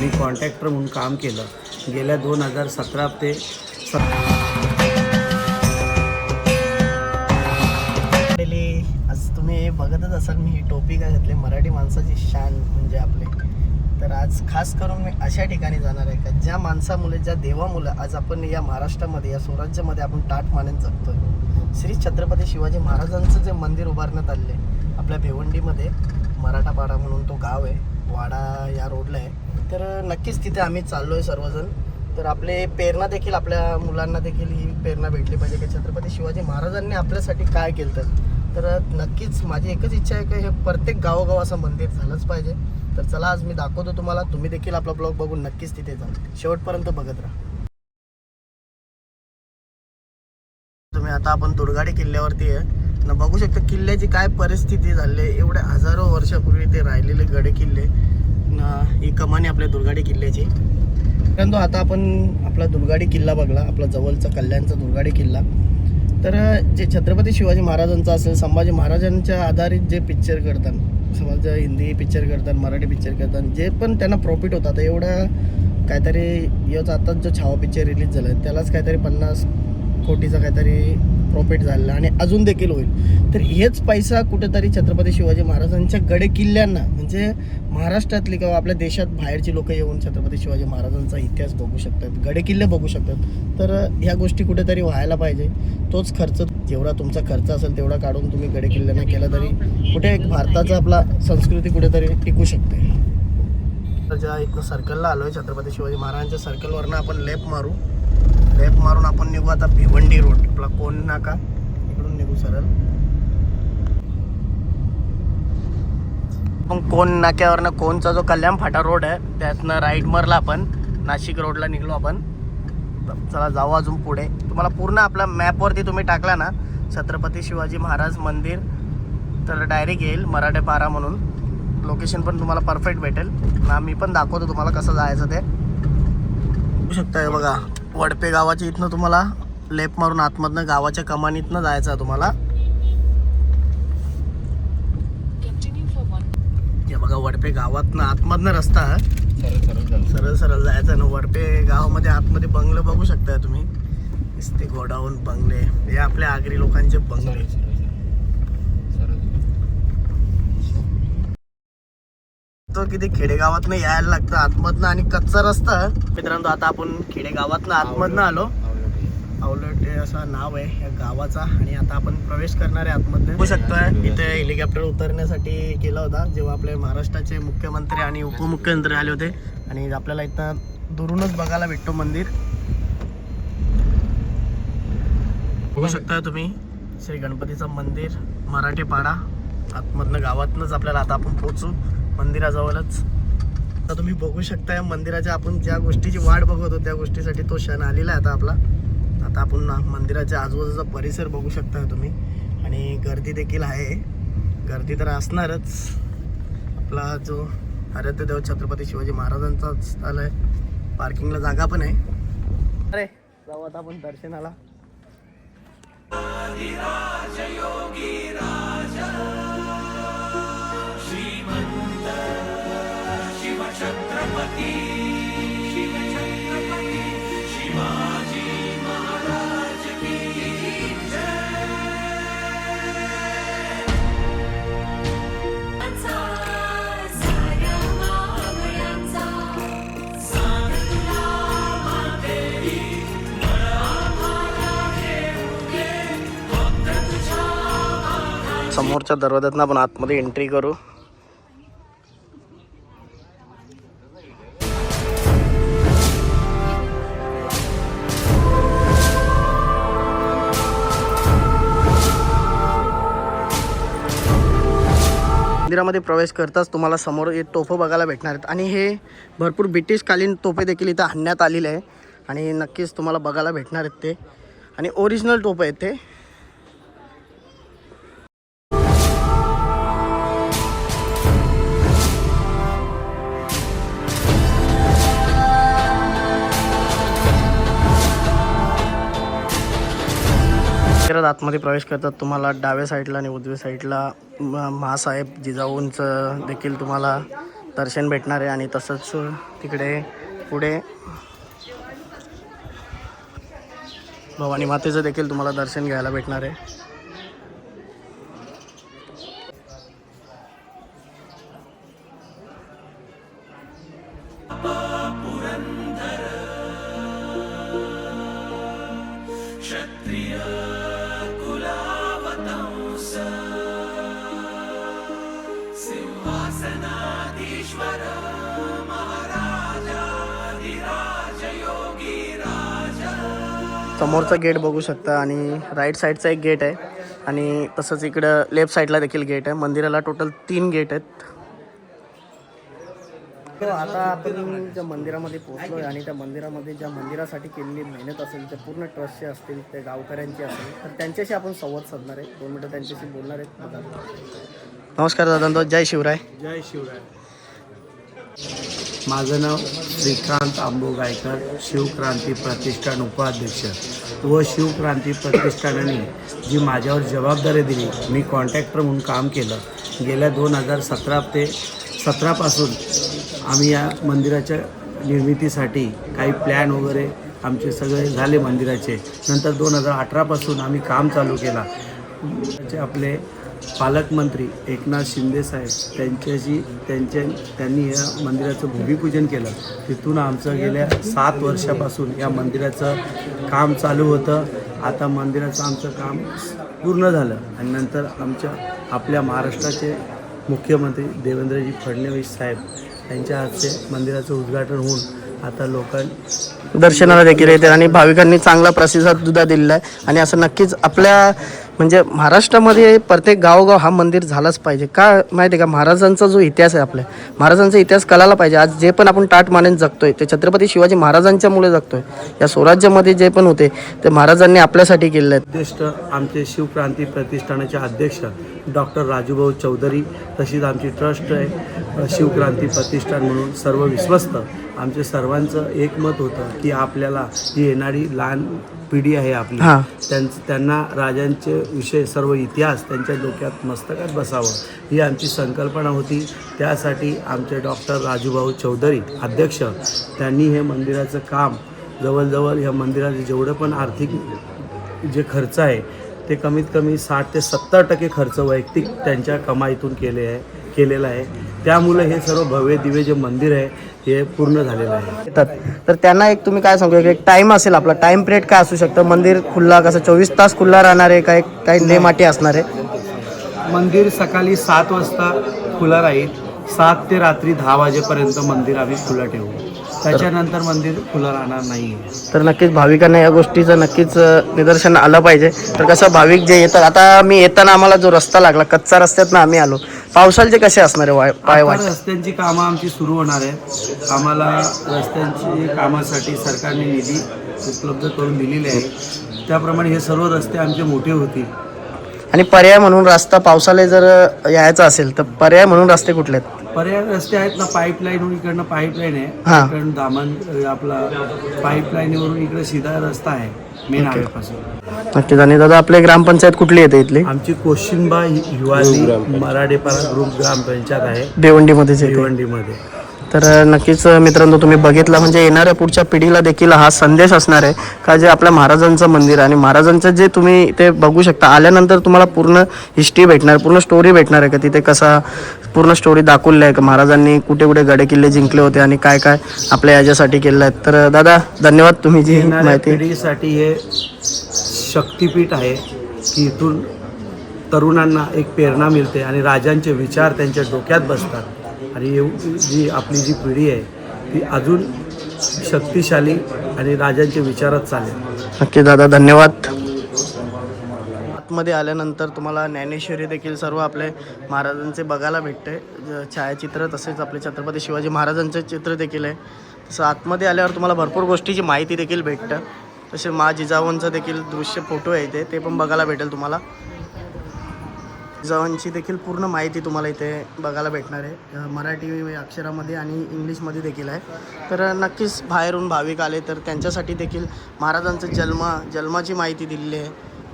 मी contractor म्हणून काम केलं. गेल्या दोन हजार सतरा ते सत आज तुम्ही बघतच असाल मी ही टोपी काय घातली? मराठी माणसाची शान म्हणजे आपले. तर आज खास करून मी अशा ठिकाणी जाणार आहे का? ज्या माणसामुळे ज्या देवामुळे आज आपण या महाराष्ट्रामध्ये या स्वराज्यामध्ये आपण ताट जगतो जगतोय. श्री छत्रपती शिवाजी महाराजांचं जे मंदिर उभारण्यात आले आपल्या भिवंडीमध्ये मराठापाडा म्हणून तो गाव आहे वाडा या रोडला आहे. तर नक्कीच तिथे आम्ही चाललो आहे सर्वजण. तर आपले प्रेरणा देखील आपल्या मुलांना देखील ही प्रेरणा भेटली पाहिजे की छत्रपती शिवाजी महाराजांनी आपल्यासाठी काय केलं तर नक्कीच माझी एकच इच्छा आहे की हे प्रत्येक गावोगाव असं मंदिर झालंच पाहिजे. तर चला आज मी दाखवतो तुम्हाला. तुम्ही देखील आपला ब्लॉग बघून नक्कीच तिथे जा. शेवटपर्यंत बघत राहा. तुम्ही आता आपण दुर्गाडी किल्ल्यावरती आहे. न बघू शकता किल्ल्याची काय परिस्थिती झाली आहे. एवढ्या हजारो वर्षापूर्वी ते राहिलेले गडे किल्ले. ही कमानी आपल्या दुर्गाडी किल्ल्याची. परंतु आता आपण आपला दुर्गाडी किल्ला बघला आपला जवळचा कल्याणचा दुर्गाडी किल्ला. तर जे छत्रपती शिवाजी महाराजांचा असेल संभाजी महाराजांच्या आधारित जे पिक्चर करतात समज हिंदी पिक्चर करतात मराठी पिक्चर करतात जे पण त्यांना प्रॉफिट होतं आता एवढं काहीतरी याचा आताच जो छावा पिक्चर रिलीज झाला आहे त्यालाच काहीतरी पन्नास कोटीचा काहीतरी प्रॉफिट झालेला आणि अजून देखील होईल. तर हेच पैसा कुठेतरी छत्रपती शिवाजी महाराजांच्या गडे किल्ल्यांना म्हणजे महाराष्ट्रातली किंवा आपल्या देशात बाहेरची लोक येऊन छत्रपती शिवाजी महाराजांचा इतिहास बघू शकतात गडे किल्ले बघू शकतात. तर ह्या गोष्टी कुठेतरी व्हायला पाहिजे. तोच खर्च जेवढा तुमचा खर्च असेल तेवढा काढून तुम्ही गडे किल्ल्यांना केला तरी कुठे एक भारताचा आपला संस्कृती कुठेतरी टिकू शकते. तर ज्या इथनं सर्कलला आलो आहे छत्रपती शिवाजी महाराजांच्या सर्कलवरनं आपण लेफ्ट मारू. लेफ्ट मारून आपण निघू आता भिवंडी रोड आपला नाका. इकडून निघू सरळ. मग कोण नाक्यावरनं कोणचा जो कल्याण फाटा रोड आहे त्यातनं राईट मरला आपण नाशिक रोडला निघलो आपण. तर चला जाऊ अजून पुढे. तुम्हाला पूर्ण आपल्या मॅपवरती तुम्ही टाकला ना छत्रपती शिवाजी महाराज मंदिर तर डायरेक्ट येईल मराठे पारा म्हणून. लोकेशन पण तुम्हाला परफेक्ट भेटेल. ना मी पण दाखवतो तुम्हाला कसं जायचं ते. बघू शकता हे बघा वडपे गावाच्या इथनं तुम्हाला लेफ्ट मारून आतमधनं गावाच्या कमानीतनं जायचं आहे तुम्हाला. हे बघा वडपे गावातनं आतमधनं रस्ता सरळ सरळ जायचं ना वडपे गावामध्ये आतमध्ये बंगले बघू शकता तुम्ही. दिसते गोडाऊन बंगले. हे आपल्या आगरी लोकांचे बंगले. तो किती खेडेगावातनं यायला लागतं. आतमधनं आणि कच्चा रस्ता. मित्रांनो आता आपण खेडेगावातनं आतमधनं आलो. आउलट असा असं नाव आहे या गावाचा. आणि आता आपण प्रवेश करणार आहे आतमध्ये. बघू शकतोय इथे हेलिकॉप्टर उतरण्यासाठी केला होता जेव्हा आपले महाराष्ट्राचे मुख्यमंत्री आणि उपमुख्यमंत्री आले होते. आणि आपल्याला इथं दुरूनच बघायला भेटतो मंदिर. बघू शकता तुम्ही श्री गणपतीचं मंदिर मराठी पाडा. आतमधनं गावातनंच आपल्याला आता आपण पोहोचू मंदिराजवळच. आता तुम्ही बघू शकता या मंदिराच्या आपण ज्या गोष्टीची वाट बघत होतो त्या गोष्टीसाठी तो क्षण आलेला आहे आता आपला. आता आपण मंदिराच्या आजूबाजूचा परिसर बघू शकता तुम्ही. आणि गर्दी देखील आहे. गर्दी तर असणारच. आपला जो आराध्यदेव छत्रपती शिवाजी महाराजांचा स्थळ आहे. पार्किंगला जागा पण आहे. अरे जाऊ आता आपण दर्शनाला. समोरच्या दरवाज्यातनं आपण आतमध्ये एंट्री करू. मंदिरामध्ये प्रवेश करताच तुम्हाला समोर हे तोफं बघायला भेटणार आहेत. आणि हे भरपूर ब्रिटिशकालीन तोफे देखील इथं आणण्यात आलेले आहे. आणि नक्कीच तुम्हाला बघायला भेटणार आहेत ते. आणि ओरिजिनल टोपं आहेत ते. मंदिरात आतमध्ये प्रवेश करतात तुम्हाला डाव्या साईडला आणि उजव्या साईडला म- महासाहेब जिजाऊंचं देखील तुम्हाला दर्शन भेटणार आहे आणि तसंच तिकडे पुढे भवानी मातेचं देखील तुम्हाला दर्शन घ्यायला भेटणार आहे. समोरचा गेट बघू शकता आणि राईट साईडचा एक गेट आहे. आणि तसंच इकडं लेफ्ट साईडला देखील गेट आहे. मंदिराला टोटल तीन गेट आहेत. आता आपण ज्या मंदिरामध्ये पोहोचलो आहे आणि त्या मंदिरामध्ये ज्या मंदिरासाठी केलेली मेहनत असेल त्या पूर्ण ट्रस्टचे असतील ते गावकऱ्यांची असेल तर त्यांच्याशी आपण संवाद साधणार आहे. दोन मिनटं त्यांच्याशी बोलणार आहेत. नमस्कार दादा जय शिवराय. जय शिवराय. माझं नाव श्रीकांत आंबोगायकर शिवक्रांती प्रतिष्ठान उपाध्यक्ष. व शिवक्रांती प्रतिष्ठानाने जी माझ्यावर जबाबदारी दिली मी कॉन्ट्रॅक्टर म्हणून काम केलं. गेल्या दोन हजार सतरा ते सतरापासून आम्ही या मंदिराच्या निर्मितीसाठी काही प्लॅन वगैरे आमचे सगळे झाले मंदिराचे. नंतर दोन हजार अठरापासून आम्ही काम चालू केला. आपले पालकमंत्री एकनाथ शिंदे साहेब त्यांच्याशी त्यांच्या त्यांनी या मंदिराचं भूमिपूजन केलं. तिथून आमचं गेल्या सात वर्षापासून या मंदिराचं काम चालू होतं. आता मंदिराचं आमचं काम पूर्ण झालं आणि नंतर आमच्या आपल्या महाराष्ट्राचे मुख्यमंत्री देवेंद्रजी फडणवीस साहेब यांच्या हस्ते मंदिराचं उद्घाटन होऊन आता लोकांनी दर्शनाला देखील येते आणि भाविकांनी चांगला प्रतिसाद सुद्धा दिलेला आहे. आणि असं नक्कीच आपल्या म्हणजे महाराष्ट्रामध्ये प्रत्येक गावोगाव हा मंदिर झालाच पाहिजे. का माहिती आहे का? महाराजांचा जो इतिहास आहे आपल्या महाराजांचा इतिहास कळायला पाहिजे. आज जे पण आपण ताट मानेन जगतोय ते छत्रपती शिवाजी महाराजांच्यामुळे जगतोय. या स्वराज्यामध्ये जे पण होते ते महाराजांनी आपल्यासाठी केलेले आहेत. आमचे शिवक्रांती प्रतिष्ठानाचे अध्यक्ष डॉक्टर राजूभाऊ चौधरी तशीच आमची ट्रस्ट आहे शिवक्रांती प्रतिष्ठान म्हणून सर्व विश्वस्त. आमचे सर्वांचं एकमत होतं की आपल्याला ही येणारी लहान पिढी आहे आपली हां. त्यांचं त्यांना राजांचे विषय सर्व इतिहास त्यांच्या डोक्यात मस्तकात बसावं ही आमची संकल्पना होती त्यासाठी आमचे डॉक्टर राजूभाऊ चौधरी अध्यक्ष त्यांनी हे मंदिराचं काम जवळजवळ या मंदिराचे जेवढं पण आर्थिक जे खर्च आहे ते कमीत कमी साठ ते सत्तर टक्के खर्च वैयक्तिक त्यांच्या कमाईतून केले आहे केलेला आहे. त्यामुळे हे सर्व भव्य दिव्य जे मंदिर आहे हे पूर्ण झालेलं आहे. येतात. तर त्यांना एक तुम्ही काय सांगू एक टाईम असेल आपला. टाईम पिरियड काय असू शकतं? मंदिर खुल्ला कसं चोवीस तास खुल्ला राहणार आहे काय काही नेमाटी असणार आहे? मंदिर सकाळी सात वाजता खुलं राहील. सात ते रात्री दहा वाजेपर्यंत मंदिर आम्ही खुलं ठेवू. त्याच्यानंतर मंदिर खुलं राहणार नाही तर नक्कीच भाविकांना या गोष्टीचं नक्कीच निदर्शन आलं पाहिजे. तर कसं भाविक जे येतात आता मी येताना आम्हाला जो रस्ता लागला कच्चा रस्त्यात ना आम्ही आलो. पावसाळचे कसे असणार आहे वाय पाय वाट रस्त्यांची कामं आमची सुरू होणार आहे आम्हाला रस्त्यांची कामासाठी सरकारने निधी उपलब्ध करून दिलेली आहे. त्याप्रमाणे हे सर्व रस्ते आमचे मोठे होतील. आणि पर्याय म्हणून रस्ता पावसाळ्यात जर यायचा असेल तर पर्याय म्हणून रस्ते कुठले आहेत? पर्याय रस्ते आहेत ना पाईपलाईन इकडनं पाईपलाईन हा. आहे इकडनं दामन आपला पाईपलाईनवरून इकडे सीधा रस्ता आहे मेन हायवेपासून. नक्कीच. आणि दादा आपली ग्रामपंचायत कुठली येते इथली? आमची कोशिंबा हिवाली मराठेपारा ग्रुप ग्रामपंचायत. आहे. भिवंडीमध्येच येते भिवंडीमध्ये. तर नक्कीच मित्रांनो तुम्ही बघितलं म्हणजे येणाऱ्या पुढच्या पिढीला देखील हा संदेश असणार आहे का जे आपल्या महाराजांचं मंदिर आहे. आणि महाराजांचं जे तुम्ही ते बघू शकता आल्यानंतर तुम्हाला पूर्ण हिस्ट्री भेटणार पूर्ण स्टोरी भेटणार आहे का? तिथे कसा पूर्ण स्टोरी दाखवली आहे का? महाराजांनी कुठे कुठे गडे किल्ले जिंकले होते आणि काय काय आपल्या याच्यासाठी केलेलं आहे. तर दादा धन्यवाद तुम्ही जी माहिती. पिढीसाठी हे शक्तिपीठ आहे की इथून तरुणांना एक प्रेरणा मिळते आणि राजांचे विचार त्यांच्या डोक्यात बसतात. आणि येऊ जी आपली जी पिढी आहे ती अजून शक्तिशाली आणि राजांच्या विचारात चालेल. नक्की दादा धन्यवाद. आतमध्ये आल्यानंतर तुम्हाला ज्ञानेश्वरी देखील सर्व आपले महाराजांचे बघायला भेटते. ज- छायाचित्र तसेच आपले छत्रपती शिवाजी महाराजांचे चित्र देखील आहे. तसं आतमध्ये आल्यावर तुम्हाला भरपूर गोष्टीची माहिती देखील भेटतं. तसे मा जिजाऊंचं देखील दृश्य फोटो आहे ते ते पण बघायला भेटेल तुम्हाला. जवांची देखील पूर्ण माहिती तुम्हाला इथे बघायला भेटणार आहे. मराठी अक्षरामध्ये आणि इंग्लिशमध्ये देखील आहे. तर नक्कीच बाहेरून भाविक आले तर त्यांच्यासाठी देखील महाराजांचं जन्म जन्माची माहिती दिलेली आहे.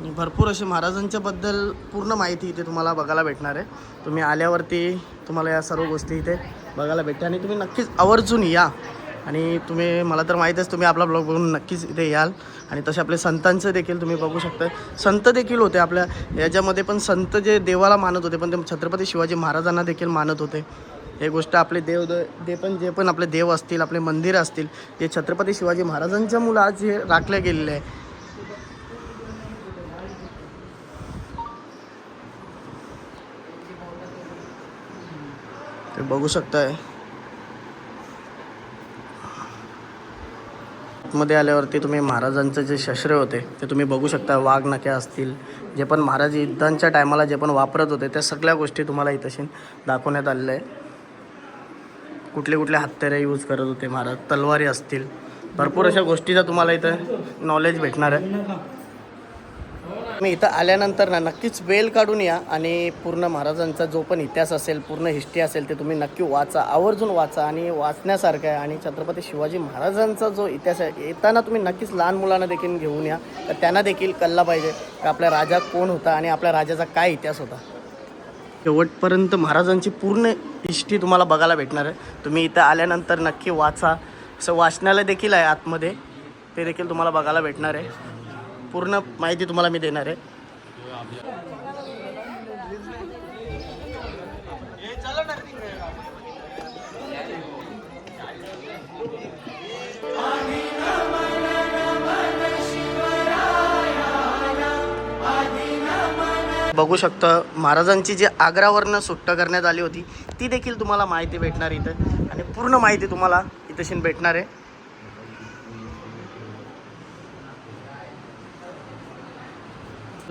आणि भरपूर असे महाराजांच्याबद्दल पूर्ण माहिती इथे तुम्हाला बघायला भेटणार आहे. तुम्ही आल्यावरती तुम्हाला या सर्व गोष्टी इथे बघायला भेटते आणि तुम्ही नक्कीच आवर्जून या. आणि तुम्ही मला तर माहीतच तुम्ही आपला ब्लॉग बघून नक्कीच इथे याल. आणि तसे आपले संतांचं देखील तुम्ही बघू शकता. संत देखील होते आपल्या. याच्यामध्ये पण संत जे देवाला मानत होते पण ते छत्रपती शिवाजी महाराजांना देखील मानत होते. हे गोष्ट आपले देव ते पण जे पण आपले देव असतील आपले मंदिर असतील जे छत्रपती शिवाजी महाराजांच्या मुलं आज हे राखले गेलेले आहे. ते बघू शकताय. मध्ये आल्यावरती तुम्ही महाराजांचे जे शस्त्र होते ते तुम्ही बघू शकता वाघ नक्या असतील जे पण महाराज युद्धांच्या टायमाला जे पण वापरत होते त्या सगळ्या गोष्टी तुम्हाला इथंशी दाखवण्यात आलेल्या आहे कुठले कुठले हत्यारे यूज करत होते महाराज तलवारी असतील भरपूर अशा गोष्टीचा तुम्हाला इथं नॉलेज भेटणार आहे मी इथं आल्यानंतर ना नक्कीच वेळ काढून या आणि पूर्ण महाराजांचा जो पण इतिहास असेल पूर्ण हिस्ट्री असेल ते तुम्ही नक्की वाचा आवर्जून वाचा आणि वाचण्यासारखं आहे. आणि छत्रपती शिवाजी महाराजांचा जो इतिहास आहे येताना तुम्ही नक्कीच लहान मुलांना देखील घेऊन या. तर त्यांना देखील कळला पाहिजे की आपला राजा कोण होता आणि आपल्या राजाचा काय इतिहास होता. शेवटपर्यंत महाराजांची पूर्ण हिस्ट्री तुम्हाला बघायला भेटणार आहे. तुम्ही इथं आल्यानंतर नक्की वाचा. असं वाचनालय देखील आहे आतमध्ये. ते देखील तुम्हाला बघायला भेटणार आहे. पूर्ण माहिती तुम्हाला मी देणार आहे. बघू शकता महाराजांची जी आग्रावरनं सुट्ट करण्यात आली होती ती देखील तुम्हाला माहिती भेटणार इथं. आणि पूर्ण माहिती तुम्हाला इथं भेटणार आहे.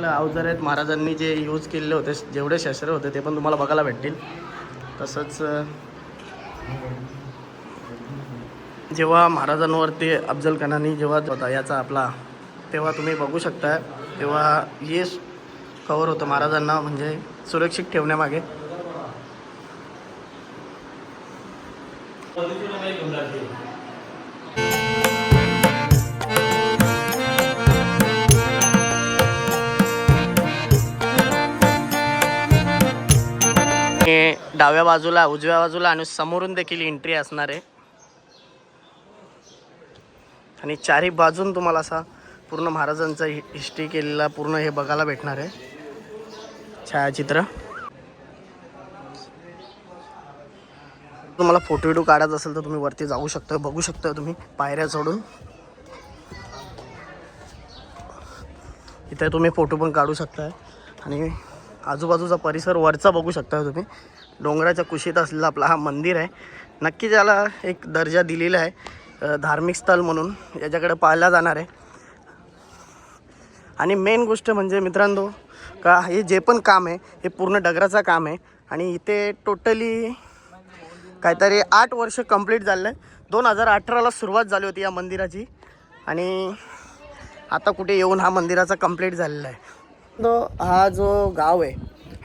अवजार आहेत महाराजांनी जे यूज केलेले होते जेवढे शस्त्र होते ते पण तुम्हाला बघायला भेटतील. तसंच जेव्हा महाराजांवरती अफजल खानानी जेव्हा होता याचा आपला तेव्हा तुम्ही बघू शकता तेव्हा हे कवर होतं महाराजांना म्हणजे सुरक्षित ठेवण्यामागे. डाव्या बाजूला उजव्या बाजूला आणि समोरून देखील एंट्री असणार आहे. आणि चारही बाजून तुम्हाला असा पूर्ण महाराजांचा हि- हिस्ट्री केलेला पूर्ण हे बघायला भेटणार आहे. छायाचित्र. तुम्हाला फोटो विडिओ काढायचा असेल तर तुम्ही वरती जाऊ शकता बघू शकता तुम्ही पायऱ्या चढून. इथे तुम्ही फोटो पण काढू शकताय आणि आजूबाजूचा परिसर वरचा बघू शकता तुम्ही. डोंगराच्या कुशीत असलेला आपला हा मंदिर आहे. नक्की ज्याला एक दर्जा दिलेला आहे धार्मिक स्थळ म्हणून याच्याकडे पाहिला जाणार आहे. आणि मेन गोष्ट म्हणजे मित्रांनो का हे जे पण काम आहे हे पूर्ण डगराचं काम आहे. आणि इथे टोटली काहीतरी आठ वर्ष कंप्लीट झालं. आहे दोन हजार अठराला सुरुवात झाली होती या मंदिराची. आणि आता कुठे येऊन हा मंदिराचा कंप्लीट झालेला आहे. तो हा जो गाव आहे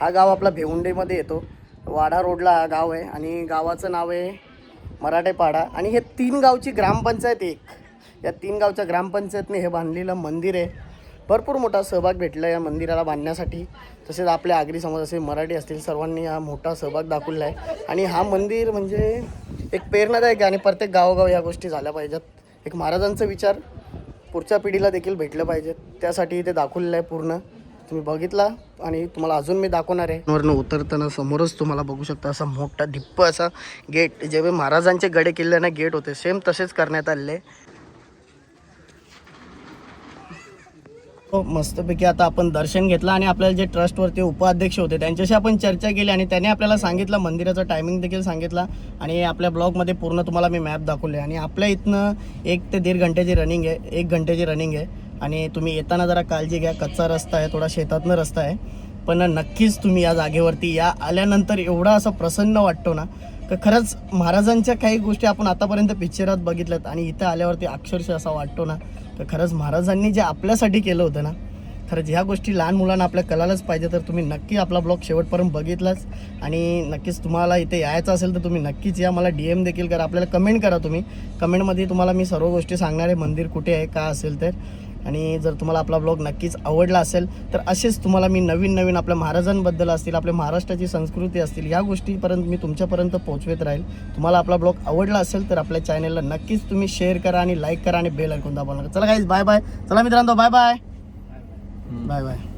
हा गाव आपला भेवंडेमध्ये येतो. वाडा रोडला गाव आहे आणि गावाचं नाव आहे मराठेपाडा. आणि हे तीन गावची ग्रामपंचायत एक. या तीन गावच्या ग्रामपंचायतने हे बांधलेलं मंदिर आहे. भरपूर मोठा सहभाग भेटला या मंदिराला बांधण्यासाठी. तसेच आपल्या आगरी समाज असे मराठी असतील सर्वांनी हा मोठा सहभाग दाखवला आहे. आणि हा मंदिर म्हणजे एक प्रेरणादायक आहे आणि प्रत्येक गावोगाव या गोष्टी झाल्या पाहिजेत. एक महाराजांचा विचार पुढच्या पिढीला देखील भेटलं पाहिजे त्यासाठी ते दाखवलेलं आहे पूर्ण. तुम्ही बघितला आणि तुम्हाला अजून मी दाखवणार आहे. वरनं उतरताना समोरच तुम्हाला बघू शकता असा मोठा धिप्प असा गेट जे महाराजांचे गडे किल्ल्याने गेट होते. सेम तसेच करण्यात आलेले. हो मस्तपैकी आता आपण दर्शन घेतलं आणि आपल्याला जे ट्रस्टवरती उपाध्यक्ष होते त्यांच्याशी आपण चर्चा केली आणि त्यांनी आपल्याला सांगितलं मंदिराचा टायमिंग देखील सांगितला. आणि आपल्या ब्लॉगमध्ये पूर्ण तुम्हाला मी मॅप दाखवले. आणि आपल्या इथनं एक ते दीड घंट्याची रनिंग आहे एक घंट्याची रनिंग आहे. आणि तुम्ही येताना जरा काळजी घ्या. कच्चा रस्ता आहे थोडा शेतातनं रस्ता आहे. पण नक्कीच तुम्ही या जागेवरती या आल्यानंतर एवढा असं प्रसन्न वाटतो ना तर खरंच महाराजांच्या काही गोष्टी आपण आतापर्यंत पिक्चरात बघितल्यात आणि इथं आल्यावरती अक्षरशः असा वाटतो ना तर खरंच महाराजांनी जे आपल्यासाठी केलं होतं ना खरंच ह्या गोष्टी लहान मुलांना आपल्या कलालाच पाहिजे. तर तुम्ही नक्की आपला ब्लॉग शेवटपर्यंत बघितलाच. आणि नक्कीच तुम्हाला इथे यायचं असेल तर तुम्ही नक्कीच या. मला डी एम देखील करा. आपल्याला कमेंट करा तुम्ही. कमेंटमध्ये तुम्हाला मी सर्व गोष्टी सांगणार आहे. मंदिर कुठे आहे का असेल तर. आणि जर तुम्हाला आपला ब्लॉग नक्कीच आवडला असेल तर असेच तुम्हाला मी नवीन नवीन आपल्या महाराजांबद्दल असतील आपल्या महाराष्ट्राची संस्कृती असतील या गोष्टीपर्यंत मी तुमच्यापर्यंत पोहोचवत राहील. तुम्हाला आपला ब्लॉग आवडला असेल तर आपल्या चॅनलला नक्कीच तुम्ही शेअर करा आणि लाईक करा आणि बेल ऐकून दाबा नका. चला काहीच बाय बाय चला मित्रांनो बाय बाय बाय बाय